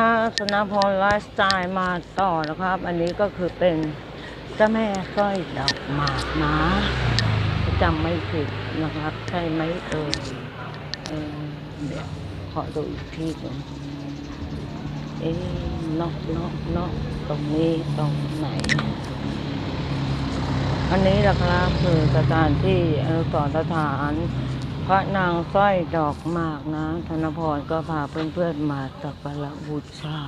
มาสนาพรไลฟ์สไตล์มาต่อนะครับ อันนี้ก็คือเป็นเจ้าแม่สร้อยดอกหมากนะจำไม่ผิดนะครับ ใช่ไหมเอ่ยเออเดี๋ยวขอดูอีกทีหนึ่งเอ๊ะนอกนอกนอกตรงนี้ตรงไหน อันนี้นะครับคือสถานที่อนุสรณ์สถาน พระนางสร้อยดอกมากนะธนพรก็พาเพื่อนๆมาสักการะบูชา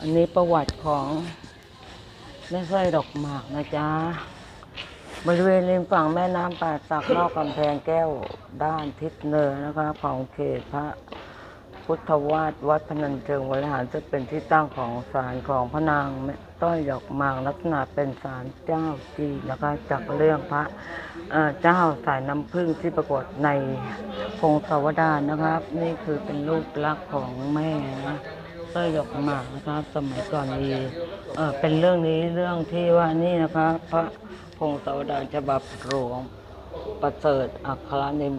อันนี้ประวัติของแม่สร้อยดอกหมากนะจ๊ะ บริเวณริมฝั่งแม่น้ำป่าสักนอกกำแพงแก้วด้านทิศเหนือนะคะ ของเขตพระ พุทธวาดวัดพนัญเชิงวรหารจะเป็นที่ตั้งของศาลของพระนางแม่ต้อยดอกหมากลักษณะเป็นศาลเจ้าจีนนะคะจากเรื่องพระเจ้าสายน้ำผึ้งที่ปรากฏในพงศาวดารนะครับ นี่คือเป็นรูปลักษณ์ของแม่นะต้อยดอกหมากนะครับสมัยก่อนมีเอ่อเป็นเรื่องนี้เรื่องที่ว่านี่นะครับ พระพงศาวดารฉบับหลวงประเสริฐอัครนิม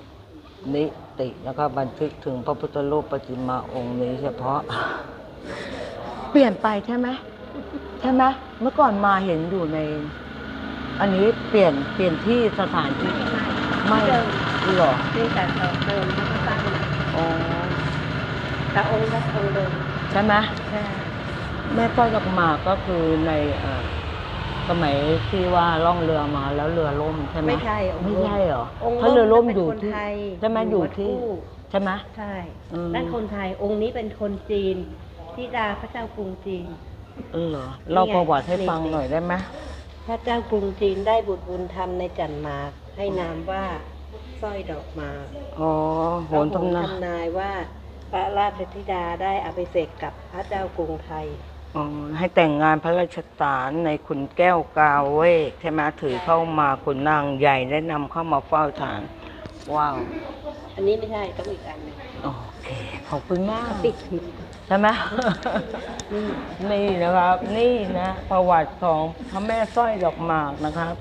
นิตินะครับบันทึกถึงพระพุทธรูปปฏิมาองค์นี้เฉพาะ เปลี่ยนไปใช่ไหมใช่ไหมเมื่อก่อนมาเห็นอยู่ใน อันนี้เปลี่ยนเปลี่ยนที่สถานที่ไม่หรอที่แต่เราเดิมแล้วก็ตั้งใหม่อ๋อแต่องค์ก็องค์เดิมใช่ไหมใช่แม่สร้อยดอกหมากก็คือในเอ่อ สมัยที่ว่าล่องเรือมาแล้วเรือล่มใช่ไหมไม่ใช่องค์ไม่ใช่เหรอองค์เพราะเรือล่มเป็นอยู่คนที่ไทยใช่ไหมอยู่ที่วัดกู้ ใช่ไหม ใช่อืม นั่นคนไทย องค์นี้เป็นคนจีนที่ดาพระเจ้ากรุงจีน เออเหรอเราประวัติให้ฟังหน่อยได้ไหมพระเจ้ากรุงจีนได้บุตรบุญธรรมในจันหมาก ให้นามว่าสร้อยดอกหมากอ๋อโหนทำนาทำนายว่าพระราชธิดาได้อภิเษกกับพระเจ้ากรุงไทยอ๋อ ให้แต่งงานพระราชทานในขุนแก้วกาเวกใช่ไหมถือเข้ามาขุนนางใหญ่ได้นำเข้ามาเฝ้าศาลว้าว อันนี้ไม่ใช่ต้องอีกอันหนึงโอเค ขอบคุณมาก ปิดผิด ใช่ไหมนี่นี่นะครับ นี่นะ ประวัติของพระแม่สร้อยดอกหมากนะครับ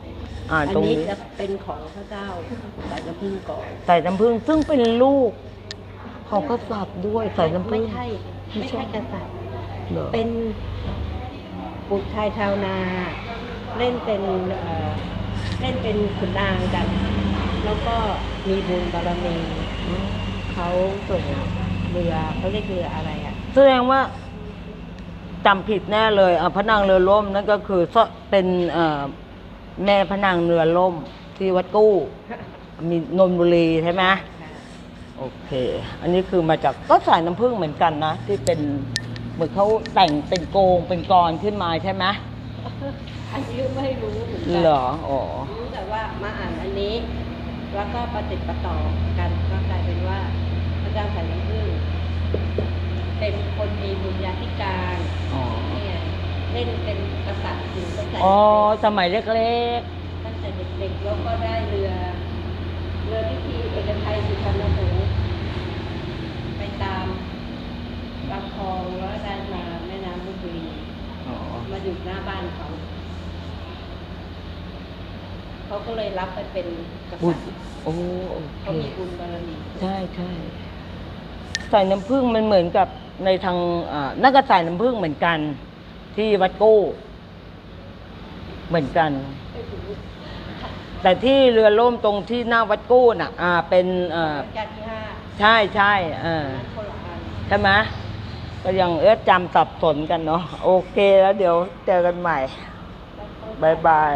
อ่านอันตรงนี้นี้จะเป็นของพระเจ้าสายน้ำผึ้งก่อนใส่น้ำผึ้งซึ่งเป็นลูก ของกษัตริย์ด้วยใส่น้ำผึ้ไม่งใช่ ไม่ไม่ใช่ใช่กษัตริย์ เหรอ เป็นบุตรชายชาวนา เล่นเป็นเอ่อเล่นเป็นขุนนางกัน แล้วก็มีบุญบารมีอืมเขาส่งเรือเขาเรียกเรืออะไรอะ แสดงว่าจำผิดแน่เลยอะพระนางเรือล่มนั่นก็คือซเป็นเอ่อแม่พระนางเรือล่มที่วัดกู้ มีนนทบุรีใช่ไหม โอเค อันนี้คือมาจากก็สายน้ำผึ้งเหมือนกันนะ ที่เป็นเห มือนเขาแต่งเป็นโกงเป็นกรขึ้นมาใช่ไหมอันนี้ไม่รู้เหมือนกัเหรออ๋อรู้แต่ว่ามาอ่านอันนี้ แล้วก็ประติดประต่อกันก็กลายเป็นว่าพระเจ้าสายน้ำผึ้งเป็นคนมีบุญญาธิการอ๋อเนี่ยเล่นเป็นกษัตริย์อยู่ตั้งแต่อ๋อเด็กสมัยเล็กๆตั้งแต่เด็กๆแล้วก็ได้เรือ เรือพิธีเอกชัยสุพรรณหงษ์ไปตามลำคลองแล้วได้มาแม่น้ำลพบุรี ๆ อ๋อมาอยู่หน้าบ้านเขา เขาก็เลยรับไปเป็นกบุษัญตริย์โอ้โอเคเขามีบุญบารมีใช่ใช่ใส่น้ำผึ้งมันเหมือนกับในทางอ่านั่นก็ใส่น้ำผึ้งเหมือนกัน ที่วัดกู้เหมือนกัน แต่ที่เรือล่มตรงที่หน้าวัดกู้น่ะ อ่า เป็นเอ่อรัชกาลที่ห้าใช่ใช่เออคนละอันใช่ไหม ก็ยังเออจำสับสนกันเนาะโอเคแล้วเดี๋ยวเจอกันใหม่บ๊ายบาย